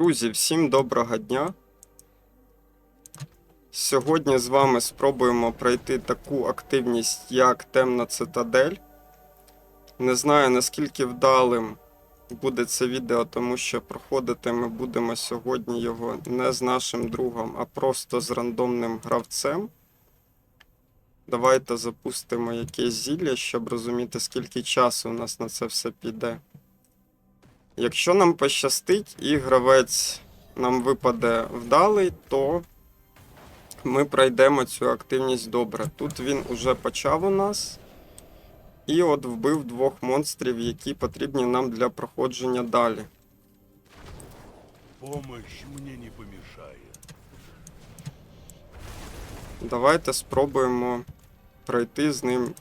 Друзі, всім доброго дня. Сьогодні з вами спробуємо пройти таку активність, як Темна Цитадель. Не знаю наскільки вдалим буде це відео, тому що проходити ми будемо сьогодні його не з нашим другом, а просто з рандомним гравцем. Давайте запустимо якесь зілля, щоб розуміти, скільки часу у нас на це все піде. Якщо нам пощастить і гравець нам випаде вдалий, то ми пройдемо цю активність добре. Тут він уже почав у нас. І от вбив двох монстрів, які потрібні нам для проходження далі. Помощь мне не помешает. Давайте спробуємо пройти з ним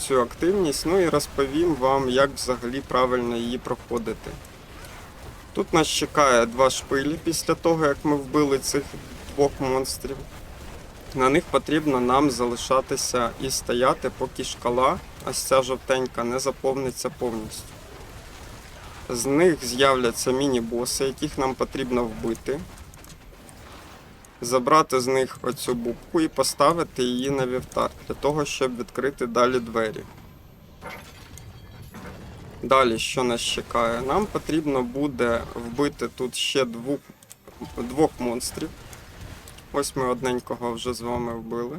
цю активність, ну і розповім вам, як взагалі правильно її проходити. Тут нас чекає два шпилі після того, як ми вбили цих двох монстрів. На них потрібно нам залишатися і стояти, поки шкала, ось ця жовтенька, не заповниться повністю. З них з'являться міні-боси, яких нам потрібно вбити забрати з них оцю бубку і поставити її на вівтар для того, щоб відкрити далі двері. Далі, що нас чекає? Нам потрібно буде вбити тут ще двох, двох монстрів. Ось ми одненького вже з вами вбили.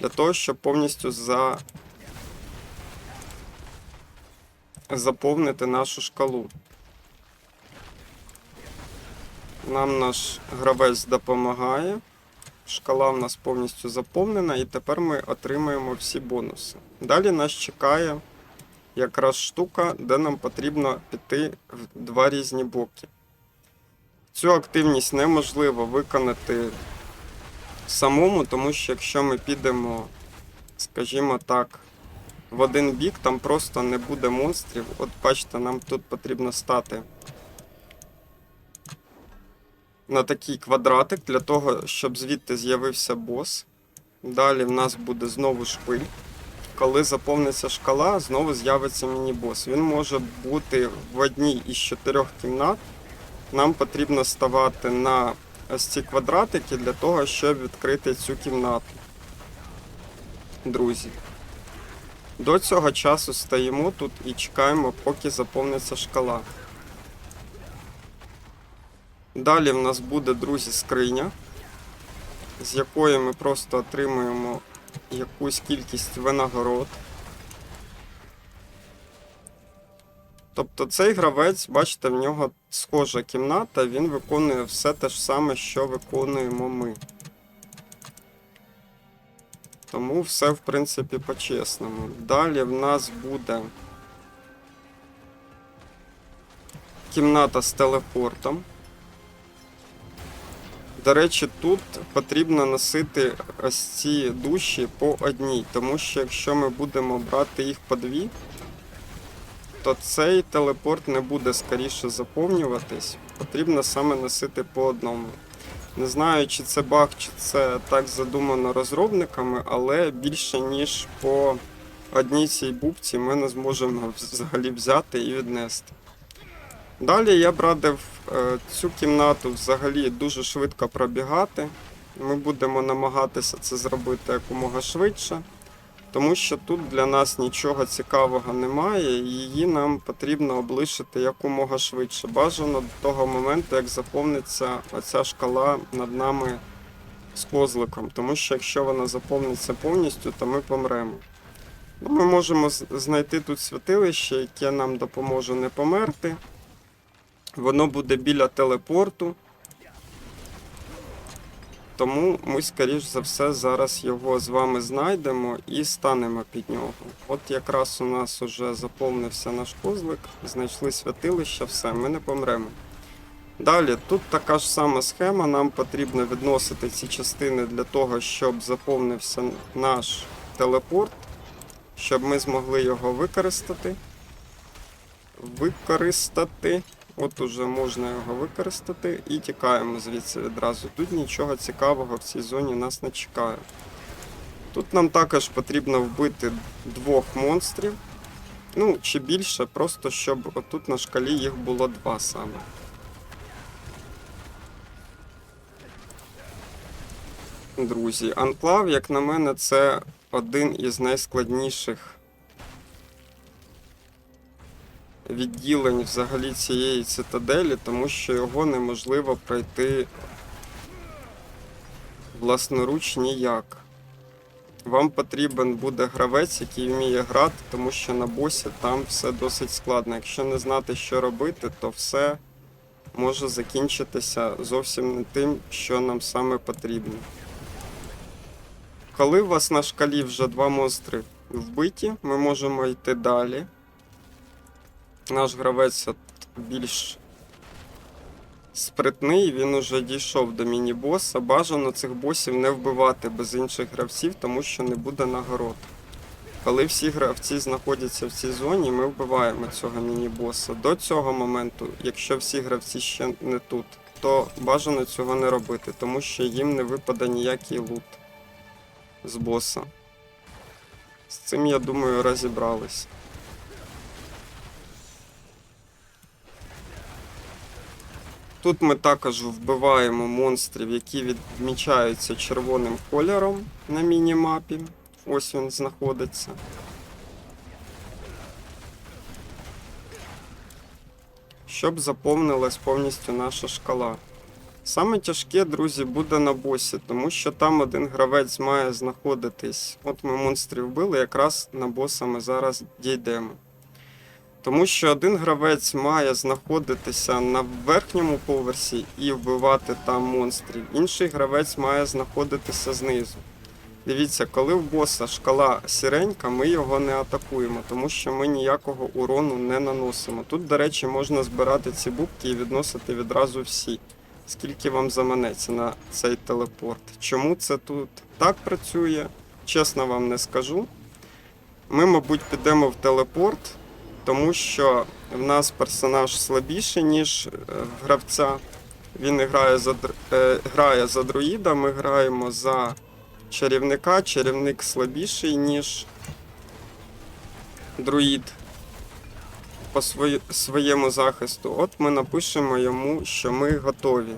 Для того, щоб повністю за... заповнити нашу шкалу. Нам наш гравець допомагає. Шкала в нас повністю заповнена, і тепер ми отримаємо всі бонуси. Далі нас чекає якраз штука, де нам потрібно піти в два різні боки. Цю активність неможливо виконати самому, тому що якщо ми підемо, скажімо так, в один бік, там просто не буде монстрів. От бачите, нам тут потрібно стати на такий квадратик для того, щоб звідти з'явився бос. Далі в нас буде знову шпиль. Коли заповниться шкала, знову з'явиться міні-бос. Він може бути в одній із чотирьох кімнат. Нам потрібно ставати на ось ці квадратики для того, щоб відкрити цю кімнату. Друзі. До цього часу стоїмо тут і чекаємо, поки заповниться шкала. Далі в нас буде, друзі, скриня, з якої ми просто отримуємо якусь кількість винагород. Тобто цей гравець, бачите, в нього схожа кімната, він виконує все те ж саме, що виконуємо ми. Тому все, в принципі, по-чесному. Далі в нас буде кімната з телепортом. До речі, тут потрібно носити ось ці душі по одній, тому що якщо ми будемо брати їх по дві, то цей телепорт не буде скоріше заповнюватись. Потрібно саме носити по одному. Не знаю, чи це баг, чи це так задумано розробниками, але більше ніж по одній цій бубці ми не зможемо взагалі взяти і віднести. Далі я б радив е, цю кімнату взагалі дуже швидко пробігати. Ми будемо намагатися це зробити якомога швидше, тому що тут для нас нічого цікавого немає, і її нам потрібно облишити якомога швидше. Бажано до того моменту, як заповниться оця шкала над нами з козликом. Тому що якщо вона заповниться повністю, то ми помремо. Ну, Ми можемо знайти тут святилище, яке нам допоможе не померти. Воно буде біля телепорту. Тому ми, скоріш за все, зараз його з вами знайдемо і станемо під нього. От якраз у нас уже заповнився наш козлик, знайшли святилище, все, ми не помремо. Далі, тут така ж сама схема, нам потрібно відносити ці частини для того, щоб заповнився наш телепорт, щоб ми змогли його використати. Використати. От уже можна його використати і тікаємо звідси відразу. Тут нічого цікавого в цій зоні нас не чекає. Тут нам також потрібно вбити двох монстрів. Ну, чи більше, просто щоб отут на шкалі їх було два саме. Друзі, анклав, як на мене, це один із найскладніших відділень взагалі цієї цитаделі, тому що його неможливо пройти власноруч ніяк. Вам потрібен буде гравець, який вміє грати, тому що на босі там все досить складно. Якщо не знати, що робити, то все може закінчитися зовсім не тим, що нам саме потрібно. Коли у вас на шкалі вже два монстри вбиті, ми можемо йти далі. Наш гравець більш спритний, він уже дійшов до міні-боса. Бажано цих босів не вбивати без інших гравців, тому що не буде нагород. Коли всі гравці знаходяться в цій зоні, ми вбиваємо цього міні-боса. До цього моменту, якщо всі гравці ще не тут, то бажано цього не робити, тому що їм не випаде ніякий лут з боса. З цим, я думаю, розібрались. Тут ми також вбиваємо монстрів, які відмічаються червоним кольором на міні-мапі. Ось він знаходиться. Щоб заповнилась повністю наша шкала. Саме тяжке, друзі, буде на босі, тому що там один гравець має знаходитись. От ми монстрів вбили, якраз на боса ми зараз дійдемо. Тому що один гравець має знаходитися на верхньому поверсі і вбивати там монстрів, інший гравець має знаходитися знизу. Дивіться, коли в боса шкала сіренька, ми його не атакуємо, тому що ми ніякого урону не наносимо. Тут, до речі, можна збирати ці бубки і відносити відразу всі, скільки вам заманеться на цей телепорт. Чому це тут так працює? Чесно вам не скажу. Ми, мабуть, підемо в телепорт, тому що в нас персонаж слабіший, ніж е, гравця. Він грає за, е, грає за друїда, ми граємо за чарівника. Чарівник слабіший, ніж друїд по своєму захисту. От ми напишемо йому, що ми готові.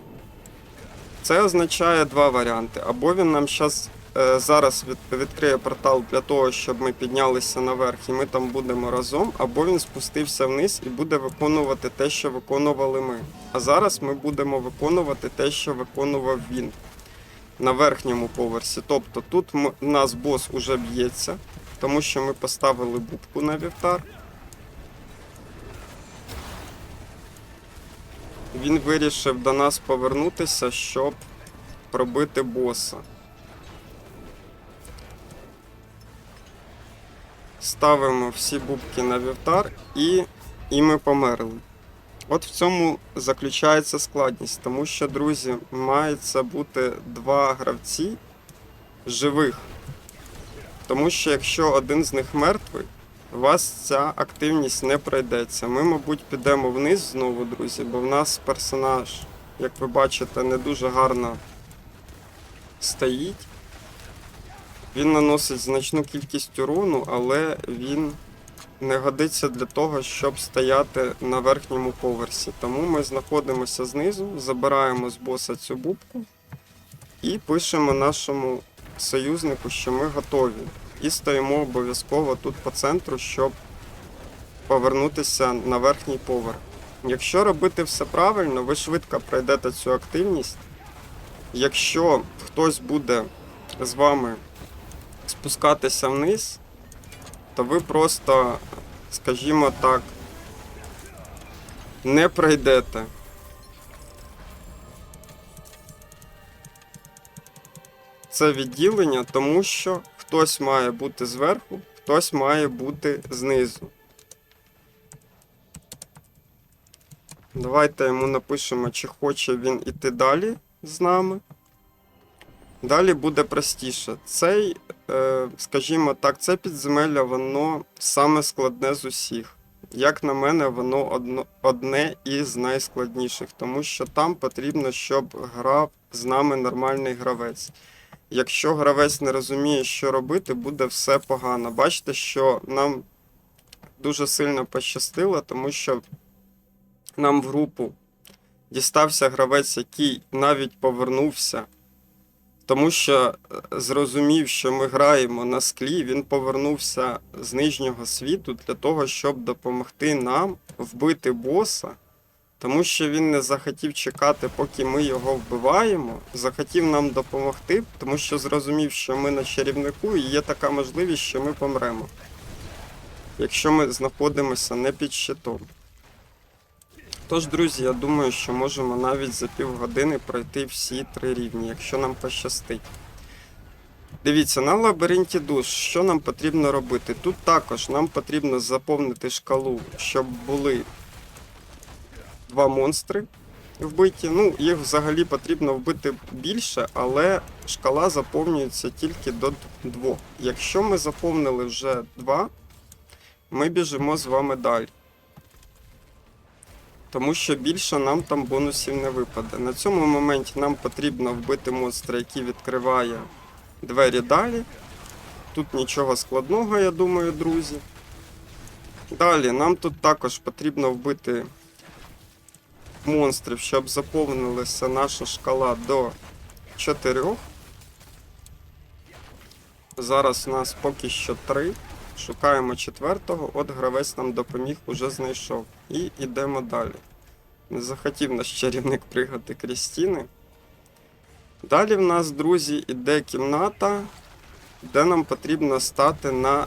Це означає два варіанти. Або він нам е, зараз відкриє портал для того, щоб ми піднялися наверх і ми там будемо разом, або він спустився вниз і буде виконувати те, що виконували ми. А зараз ми будемо виконувати те, що виконував він на верхньому поверсі. Тобто тут нас бос уже б'ється, тому що ми поставили бубку на вівтар. Він вирішив до нас повернутися, щоб пробити боса. Ставимо всі бубки на вівтар і, і ми померли. От в цьому заключається складність, тому що, друзі, мається бути два гравці живих. Тому що якщо один з них мертвий, у вас ця активність не пройдеться. Ми, мабуть, підемо вниз знову, друзі, бо в нас персонаж, як ви бачите, не дуже гарно стоїть. Він наносить значну кількість урону, але він не годиться для того, щоб стояти на верхньому поверсі. Тому ми знаходимося знизу, забираємо з боса цю бубку і пишемо нашому союзнику, що ми готові. І стоїмо обов'язково тут по центру, щоб повернутися на верхній поверх. Якщо робити все правильно, ви швидко пройдете цю активність. Якщо хтось буде з вами спускатися вниз, то ви просто, скажімо так, не пройдете. Це відділення, тому що хтось має бути зверху, хтось має бути знизу. Давайте йому напишемо, чи хоче він іти далі з нами. Далі буде простіше. Цей, е, скажімо так, це підземелля, воно саме складне з усіх. Як на мене, воно одне із найскладніших, тому що там потрібно, щоб грав з нами нормальний гравець. Якщо гравець не розуміє, що робити, буде все погано. Бачите, що нам дуже сильно пощастило, тому що нам в групу дістався гравець, який навіть повернувся Тому що е, зрозумів, що ми граємо на склі, він повернувся з нижнього світу для того, щоб допомогти нам вбити боса. Тому що він не захотів чекати, поки ми його вбиваємо, захотів нам допомогти, тому що зрозумів, що ми на чарівнику і є така можливість, що ми помремо. Якщо ми знаходимося не під щитом. Тож, друзі, я думаю, що можемо навіть за півгодини пройти всі три рівні, якщо нам пощастить. Дивіться, на лабіринті душ, що нам потрібно робити? Тут також нам потрібно заповнити шкалу, щоб були два монстри вбиті. Ну, їх взагалі потрібно вбити більше, але шкала заповнюється тільки до двох. Якщо ми заповнили вже два, ми біжимо з вами далі. Тому що більше нам там бонусів не випаде. На цьому моменті нам потрібно вбити монстра, який відкриває двері далі. Тут нічого складного, я думаю, друзі. Далі нам тут також потрібно вбити монстрів, щоб заповнилася наша шкала до 4. Зараз у нас поки що 3. Шукаємо четвертого, от гравець нам допоміг, уже знайшов. І йдемо далі. Не захотів наш чарівник пригати крізь стіни. Далі в нас, друзі, іде кімната, де нам потрібно стати на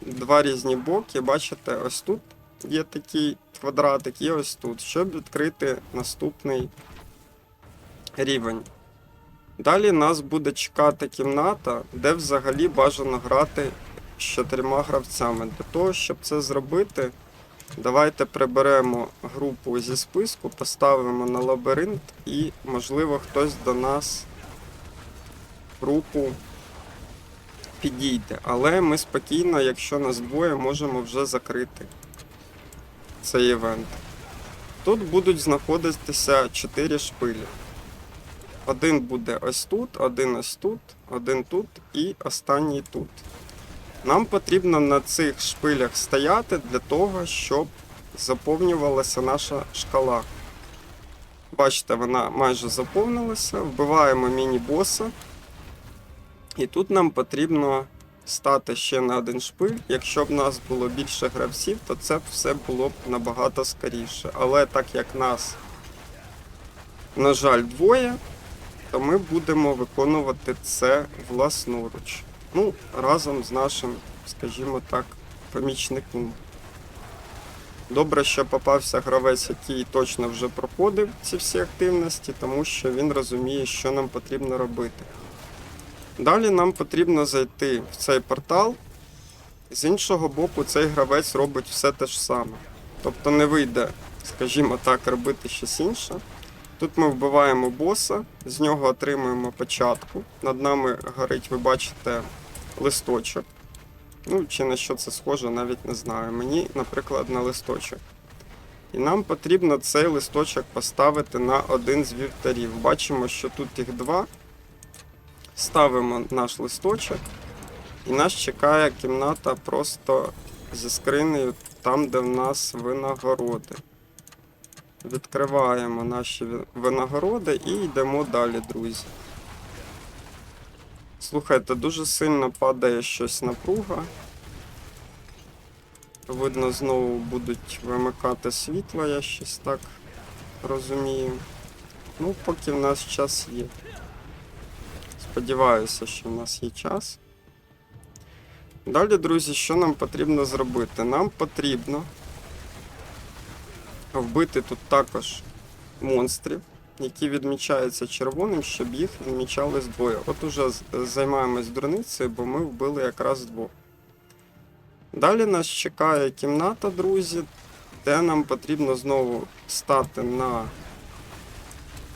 два різні боки. Бачите, ось тут є такий квадратик, і ось тут, щоб відкрити наступний рівень. Далі нас буде чекати кімната, де взагалі бажано грати з чотирма гравцями. Для того, щоб це зробити, давайте приберемо групу зі списку, поставимо на лабіринт і, можливо, хтось до нас групу підійде. Але ми спокійно, якщо нас двоє, можемо вже закрити цей івент. Тут будуть знаходитися 4 шпилі. Один буде ось тут, один ось тут, один тут і останній тут. Нам потрібно на цих шпилях стояти для того, щоб заповнювалася наша шкала. Бачите, вона майже заповнилася. Вбиваємо міні-боса. І тут нам потрібно стати ще на один шпиль. Якщо б нас було більше гравців, то це все було б набагато скоріше. Але так як нас, на жаль, двоє, то ми будемо виконувати це власноруч. Ну, разом з нашим, скажімо так, помічником. Добре, що попався гравець, який точно вже проходив ці всі активності, тому що він розуміє, що нам потрібно робити. Далі нам потрібно зайти в цей портал. З іншого боку, цей гравець робить все те ж саме. Тобто не вийде, скажімо так, робити щось інше. Тут ми вбиваємо боса, з нього отримуємо початку. Над нами горить, ви бачите, листочок. Ну, чи на що це схоже, навіть не знаю. Мені, наприклад, на листочок. І нам потрібно цей листочок поставити на один з вівтарів. Бачимо, що тут їх два. Ставимо наш листочок, і нас чекає кімната просто зі скринею, там, де в нас винагороди. Відкриваємо наші винагороди і йдемо далі, друзі. Слухайте, дуже сильно падає щось напруга. Видно, знову будуть вимикати світло, я щось так розумію. Ну, поки в нас час є. Сподіваюся, що в нас є час. Далі, друзі, що нам потрібно зробити? Нам потрібно вбити тут також монстрів, які відмічаються червоним, щоб їх відмічали двоє. От уже займаємось дурницею, бо ми вбили якраз двох. Далі нас чекає кімната, друзі, де нам потрібно знову стати на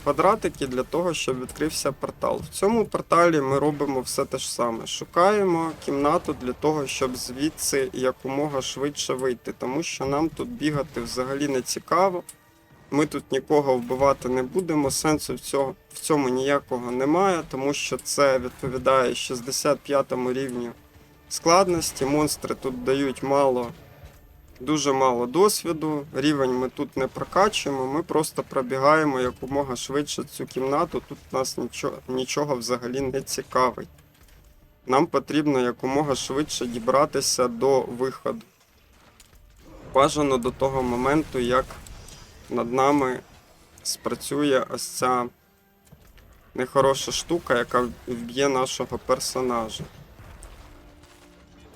квадратики для того, щоб відкрився портал. В цьому порталі ми робимо все те ж саме. Шукаємо кімнату для того, щоб звідси якомога швидше вийти, тому що нам тут бігати взагалі не цікаво. Ми тут нікого вбивати не будемо. Сенсу в цьому, в цьому ніякого немає, тому що це відповідає 65 рівню складності. Монстри тут дають мало дуже мало досвіду, рівень ми тут не прокачуємо, ми просто пробігаємо якомога швидше цю кімнату. Тут нас нічого, нічого взагалі не цікавить. Нам потрібно якомога швидше дібратися до виходу. Бажано до того моменту, як над нами спрацює ось ця нехороша штука, яка вб'є нашого персонажа.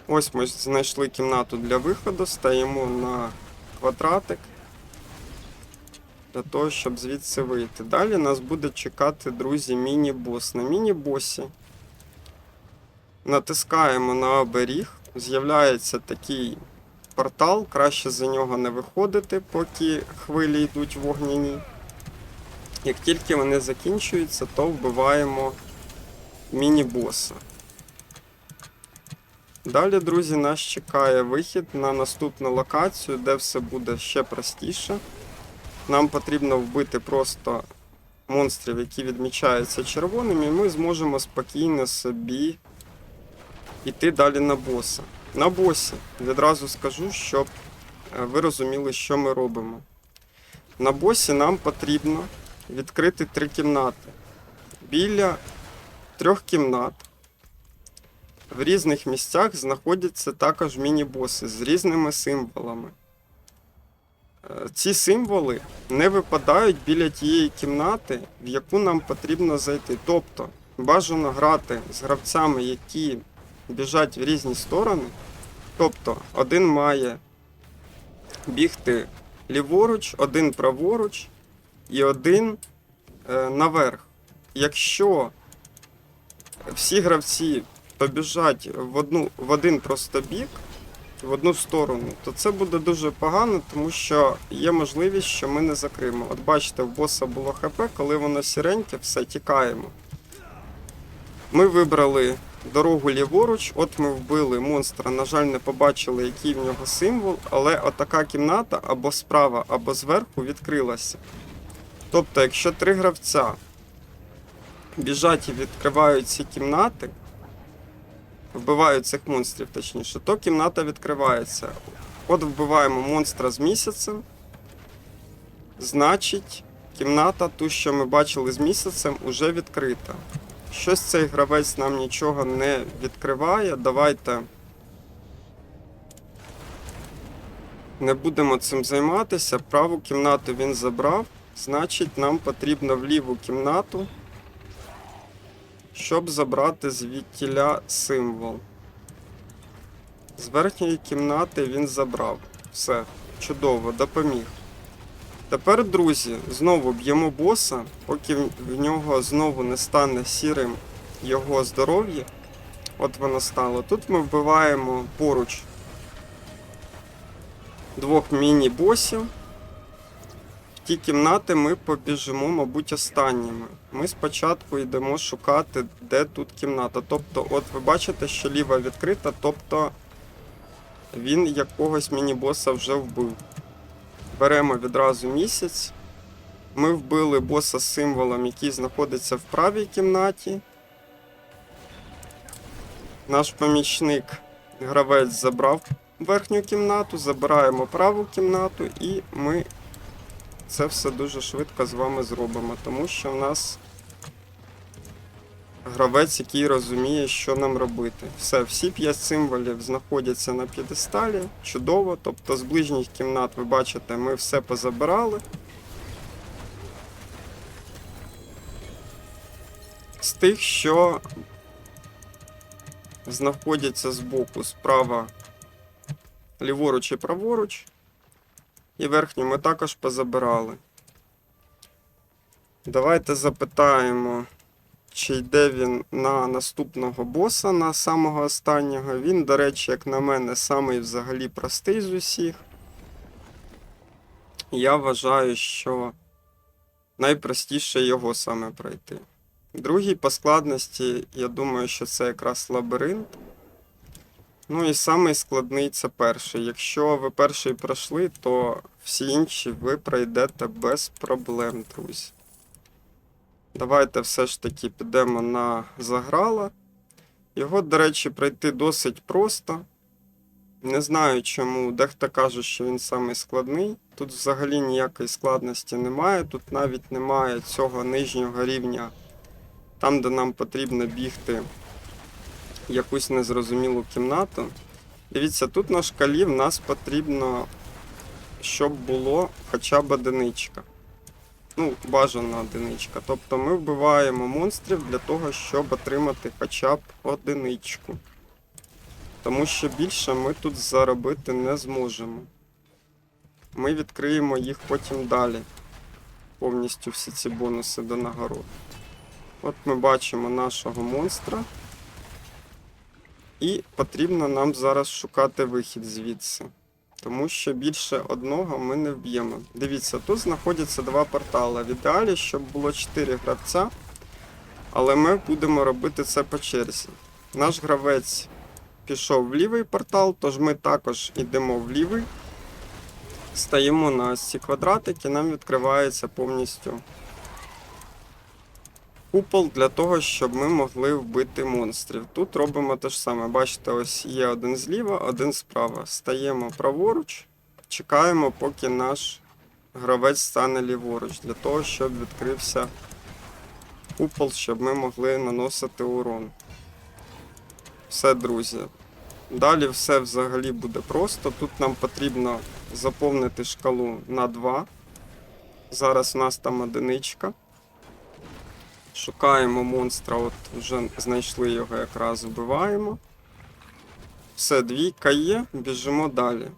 Ось ми знайшли кімнату для виходу, стаємо на квадратик для того, щоб звідси вийти. Далі нас буде чекати, друзі, міні-бос. На міні-босі натискаємо на оберіг, з'являється такий портал, краще за нього не виходити, поки хвилі йдуть вогняні. Як тільки вони закінчуються, то вбиваємо міні-боса. Далі, друзі, нас чекає вихід на наступну локацію, де все буде ще простіше. Нам потрібно вбити просто монстрів, які відмічаються червоними, і ми зможемо спокійно собі йти далі на боса. На босі відразу скажу, щоб е, ви розуміли, що ми робимо. На босі нам потрібно відкрити три кімнати. Біля трьох кімнат в різних місцях знаходяться також міні-боси з різними символами. Е, Ці символи не випадають біля тієї кімнати, в яку нам потрібно зайти. Тобто бажано грати з гравцями, які біжать в різні сторони. Тобто один має бігти ліворуч, один праворуч і один е, наверх. Якщо всі гравці побіжать в, одну, в один просто бік, в одну сторону, то це буде дуже погано, тому що є можливість, що ми не закриємо. От бачите, в боса було ХП, коли воно сіреньке, все, тікаємо. Ми вибрали дорогу ліворуч, от ми вбили монстра, на жаль, не побачили, який в нього символ, але отака кімната або справа, або зверху відкрилася. Тобто, якщо три гравця біжать і відкривають ці кімнати, вбивають цих монстрів, точніше, то кімната відкривається. От вбиваємо монстра з місяцем. Значить, кімната, ту, що ми бачили з місяцем, уже відкрита. Щось цей гравець нам нічого не відкриває. Давайте не будемо цим займатися. Праву кімнату він забрав. Значить, нам потрібно в ліву кімнату, щоб забрати звідтіля символ. З верхньої кімнати він забрав. Все, чудово, допоміг. Тепер, друзі, знову б'ємо боса, поки в нього знову не стане сірим його здоров'я. От воно стало. Тут ми вбиваємо поруч двох міні-босів. В ті кімнати ми побіжимо, мабуть, останніми. Ми спочатку йдемо шукати, де тут кімната. Тобто, от ви бачите, що ліва відкрита, тобто він якогось міні-боса вже вбив. Беремо відразу місяць. Ми вбили боса з символом, який знаходиться в правій кімнаті. Наш помічник гравець забрав верхню кімнату, забираємо праву кімнату і ми це все дуже швидко з вами зробимо, тому що в нас гравець, який розуміє, що нам робити. Все, всі п'ять символів знаходяться на п'єдесталі. Чудово. Тобто з ближніх кімнат, ви бачите, ми все позабирали. З тих, що знаходяться збоку, справа, ліворуч і праворуч. І верхню ми також позабирали. Давайте запитаємо, чи йде він на наступного боса, на самого останнього. Він, до речі, як на мене, самий взагалі простий з усіх. Я вважаю, що найпростіше його саме пройти. Другий по складності, я думаю, що це якраз лабіринт. Ну і самий складний це перший. Якщо ви перший пройшли, то всі інші ви пройдете без проблем, друзі. Давайте все ж таки підемо на заграла. Його, до речі, пройти досить просто. Не знаю чому. Дехто каже, що він самий складний. Тут взагалі ніякої складності немає. Тут навіть немає цього нижнього рівня, там, де нам потрібно бігти якусь незрозумілу кімнату. Дивіться, тут на шкалі в нас потрібно, щоб було хоча б одиничка. Ну, бажана одиничка. Тобто ми вбиваємо монстрів для того, щоб отримати хоча б одиничку. Тому що більше ми тут заробити не зможемо. Ми відкриємо їх потім далі. Повністю всі ці бонуси до нагород. От ми бачимо нашого монстра. І потрібно нам зараз шукати вихід звідси. Тому що більше одного ми не вб'ємо. Дивіться, тут знаходяться два портали. В ідеалі, щоб було 4 гравця, але ми будемо робити це по черзі. Наш гравець пішов в лівий портал, тож ми також йдемо в лівий. Стаємо на ці квадратики, нам відкривається повністю купол для того, щоб ми могли вбити монстрів. Тут робимо те ж саме. Бачите, ось є один зліва, один справа. Стаємо праворуч, чекаємо, поки наш гравець стане ліворуч, для того, щоб відкрився купол, щоб ми могли наносити урон. Все, друзі. Далі все взагалі буде просто. Тут нам потрібно заповнити шкалу на 2. Зараз у нас там одиничка. Шукаємо монстра, от вже знайшли його якраз, вбиваємо. Все, двійка є, біжимо далі.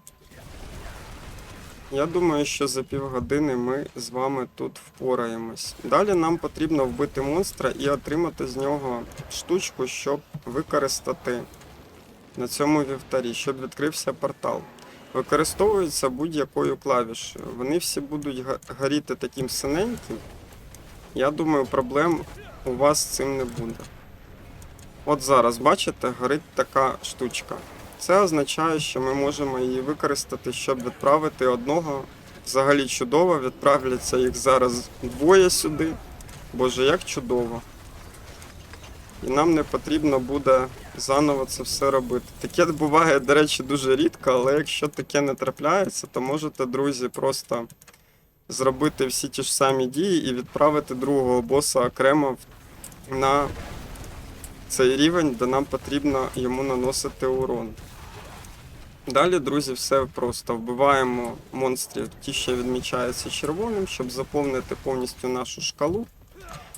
Я думаю, що за півгодини ми з вами тут впораємось. Далі нам потрібно вбити монстра і отримати з нього штучку, щоб використати на цьому вівтарі, щоб відкрився портал. Використовується будь-якою клавішею. Вони всі будуть горіти таким синеньким. Я думаю, проблем у вас з цим не буде. От зараз, бачите, горить така штучка. Це означає, що ми можемо її використати, щоб відправити одного. Взагалі чудово, відправляться їх зараз двоє сюди. Боже, як чудово. І нам не потрібно буде заново це все робити. Таке буває, до речі, дуже рідко, але якщо таке не трапляється, то можете, друзі, просто зробити всі ті ж самі дії і відправити другого боса окремо на цей рівень, де нам потрібно йому наносити урон. Далі, друзі, все просто. Вбиваємо монстрів, ті, що відмічаються червоним, щоб заповнити повністю нашу шкалу.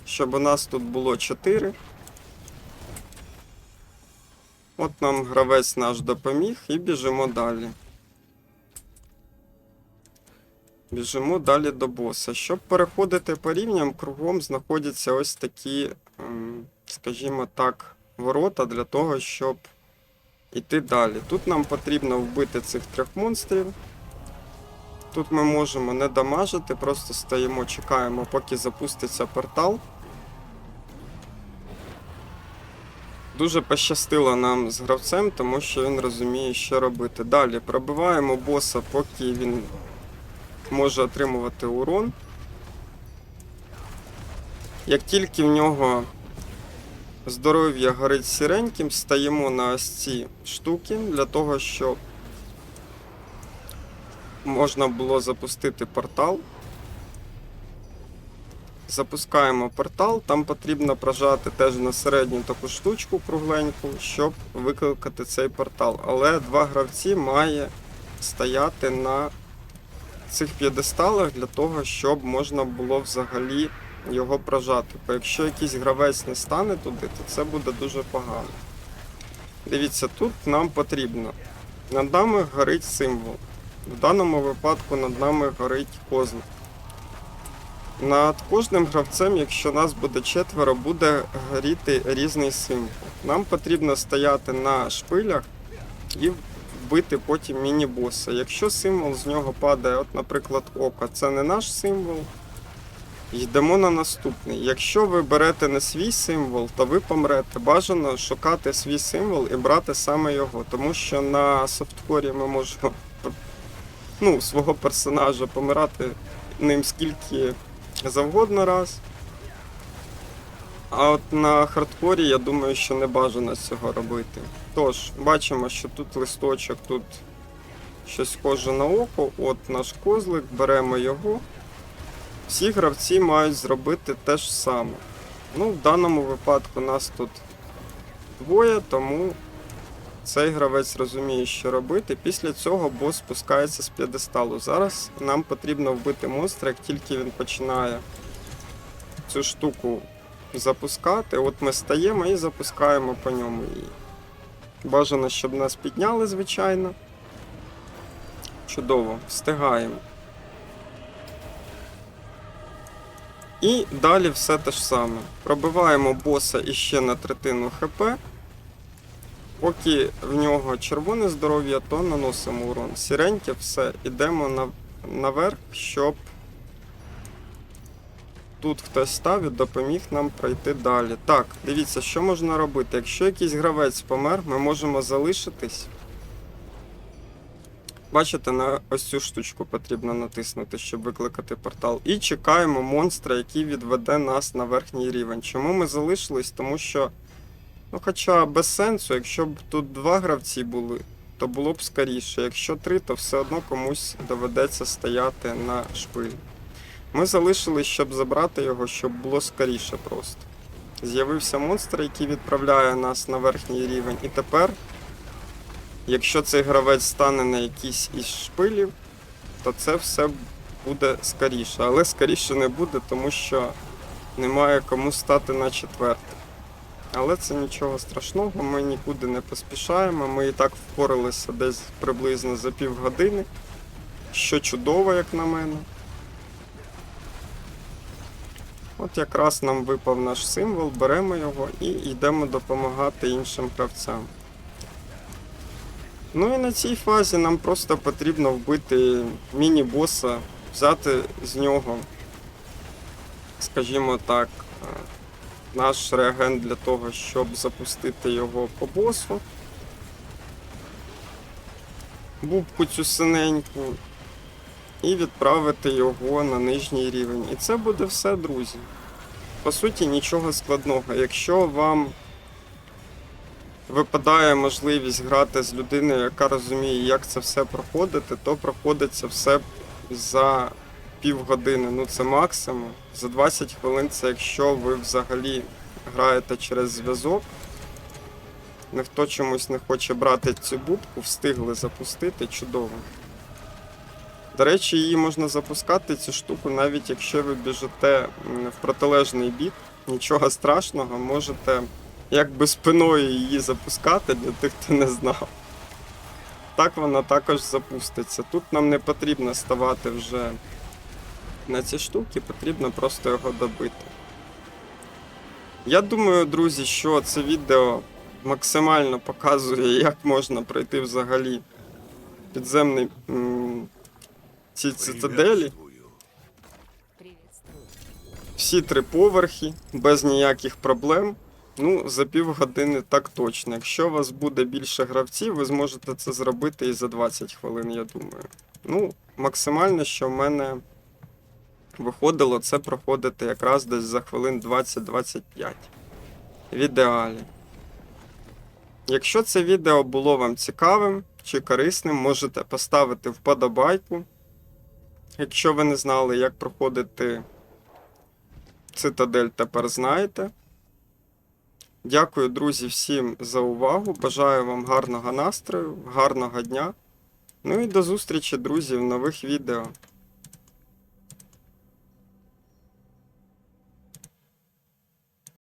Щоб у нас тут було 4. От нам гравець наш допоміг і біжимо далі. Біжимо далі до боса. Щоб переходити по рівням, кругом знаходяться ось такі, ем, скажімо так, ворота для того, щоб йти далі. Тут нам потрібно вбити цих трьох монстрів. Тут ми можемо не дамажити, просто стоїмо, чекаємо, поки запуститься портал. Дуже пощастило нам з гравцем, тому що він розуміє, що робити. Далі пробиваємо боса, поки він може отримувати урон. Як тільки в нього здоров'я горить сіреньким, стаємо на ось ці штуки для того, щоб можна було запустити портал. Запускаємо портал, там потрібно прожати теж на середню таку штучку кругленьку, щоб викликати цей портал. Але два гравці має стояти на цих п'єдесталах для того, щоб можна було взагалі його прожати. Бо якщо якийсь гравець не стане туди, то це буде дуже погано. Дивіться, тут нам потрібно. Над нами горить символ. В даному випадку над нами горить козлик. Над кожним гравцем, якщо нас буде четверо, буде горіти різний символ. Нам потрібно стояти на шпилях і вбити потім міні-боса. Якщо символ з нього падає, от, наприклад, око, це не наш символ. Йдемо на наступний. Якщо ви берете не свій символ, то ви помрете. Бажано шукати свій символ і брати саме його. Тому що на софткорі ми можемо ну, свого персонажа помирати ним скільки завгодно раз. А от на хардкорі я думаю, що не бажано цього робити. Тож, бачимо, що тут листочок, тут щось схоже на око. От наш козлик, беремо його. Всі гравці мають зробити те ж саме. Ну, в даному випадку нас тут двоє, тому цей гравець розуміє, що робити. Після цього бос спускається з п'єдесталу. Зараз нам потрібно вбити монстра, як тільки він починає цю штуку запускати. От ми стаємо і запускаємо по ньому її. Бажано, щоб нас підняли, звичайно. Чудово, встигаємо. І далі все те ж саме. Пробиваємо боса іще на третину ХП. Поки в нього червоне здоров'я, то наносимо урон. Сіреньке все, ідемо на, наверх, щоб тут хтось став і допоміг нам пройти далі. Так, дивіться, що можна робити. Якщо якийсь гравець помер, ми можемо залишитись. Бачите, на ось цю штучку потрібно натиснути, щоб викликати портал. І чекаємо монстра, який відведе нас на верхній рівень. Чому ми залишились? Тому що, ну, хоча без сенсу, якщо б тут два гравці були, то було б скоріше. Якщо три, то все одно комусь доведеться стояти на шпилі. Ми залишились, щоб забрати його, щоб було скоріше просто. З'явився монстр, який відправляє нас на верхній рівень. І тепер, якщо цей гравець стане на якийсь із шпилів, то це все буде скоріше. Але скоріше не буде, тому що немає кому стати на четвертий. Але це нічого страшного, ми нікуди не поспішаємо. Ми і так впоралися десь приблизно за півгодини, що чудово, як на мене. От якраз нам випав наш символ, беремо його і йдемо допомагати іншим гравцям. Ну і на цій фазі нам просто потрібно вбити міні-боса, взяти з нього, скажімо так, е, наш реагент для того, щоб запустити його по босу. Бубку цю синеньку і відправити його на нижній рівень. І це буде все, друзі. По суті, нічого складного. Якщо вам випадає можливість грати з людиною, яка розуміє, як це все проходити, то проходиться все за півгодини. Ну це максимум. За 20 хвилин це якщо ви взагалі граєте через зв'язок. Ніхто чомусь не хоче брати цю бубку, встигли запустити чудово. До речі, її можна запускати цю штуку, навіть якщо ви біжите в протилежний бік, нічого страшного, можете якби спиною її запускати для тих, хто не знав. Так вона також запуститься. Тут нам не потрібно ставати вже на ці штуки, потрібно просто його добити. Я думаю, друзі, що це відео максимально показує, як можна пройти взагалі підземний ці цитаделі. Всі три поверхи, без ніяких проблем. Ну, за півгодини так точно. Якщо у вас буде більше гравців, ви зможете це зробити і за 20 хвилин, я думаю. Ну, максимально, що в мене виходило, це проходити якраз десь за хвилин 20-25. В ідеалі. Якщо це відео було вам цікавим чи корисним, можете поставити вподобайку. Якщо ви не знали, як проходити Цитадель тепер знаєте. Дякую, друзі, всім за увагу. Бажаю вам гарного настрою, гарного дня. Ну і до зустрічі, друзі, в нових відео.